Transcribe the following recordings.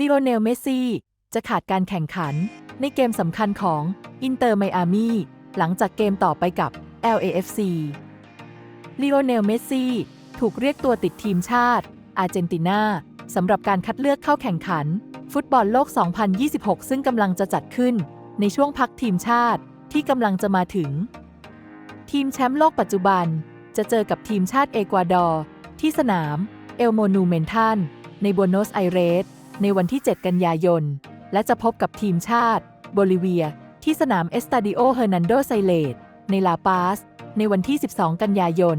ลีโอเนล เมสซี่ จะขาดการแข่งขัน ในเกมสำคัญของอินเตอร์ไมอามีหลังจากเกมต่อไปกับ LAFC ลีโอเนล เมสซี่ ถูกเรียกตัวติดทีมชาติ อาร์เจนตินาสำหรับการคัดเลือกเข้าแข่งขัน ฟุตบอลโลก 2026 ซึ่งกำลังจะจัดขึ้น ในช่วงพักทีมชาติที่กำลังจะมาถึง ทีมแชมป์โลกปัจจุบัน จะเจอกับทีมชาติเอกวาดอร์ ที่สนาม เอลโมนูเมนทันในบัวโนสไอเรส ในวันที่ 7 กันยายน และจะพบกับทีมชาติโบลิเวีย ที่สนามเอสตาดิโอเฮอร์นันโดไซเลตในลาปาส ในวันที่ 12 กันยายน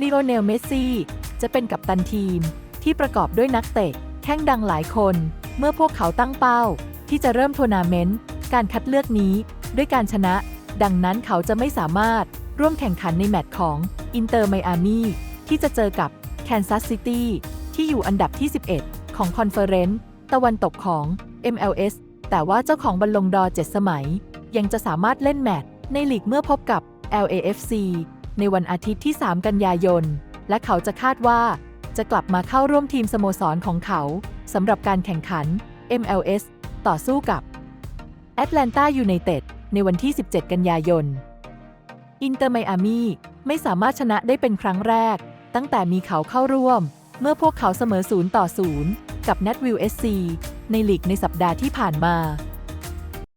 ลีโอเนลเมสซี่จะเป็นกัปตันทีมที่ประกอบด้วยนักเตะแข้งดังหลายคน เมื่อพวกเขาตั้งเป้า ที่จะเริ่มทัวร์นาเมนต์การคัดเลือกนี้ด้วยการชนะ ดังนั้นเขาจะไม่สามารถร่วมแข่งขันในแมตช์ของอินเตอร์ไมอามีที่จะเจอกับแคนซัสซิตี้ที่อยู่อันดับที่ 11 ของคอนเฟอเรนซ์ตะวันตกของ MLS แต่ว่าเจ้าของบอลลงดอร์7สมัย ยังจะสามารถเล่นแมตช์ในลีกเมื่อพบกับ LAFC ในวันอาทิตย์ที่ 3 กันยายน และเขาจะคาดว่า จะกลับมาเข้าร่วมทีมสโมสรของเขาสำหรับการแข่งขัน MLS ต่อสู้กับแอตแลนตายูไนเต็ดในวันที่ 17 กันยายน อินเตอร์ไมอามีไม่สามารถชนะได้เป็นครั้งแรก ตั้งแต่มีเขาเข้าร่วม เมื่อพวกเขาเสมอ 0 ต่อ 0 กับ n น t วิล SC ในลีกในสัปดาห์ที่ผ่านมา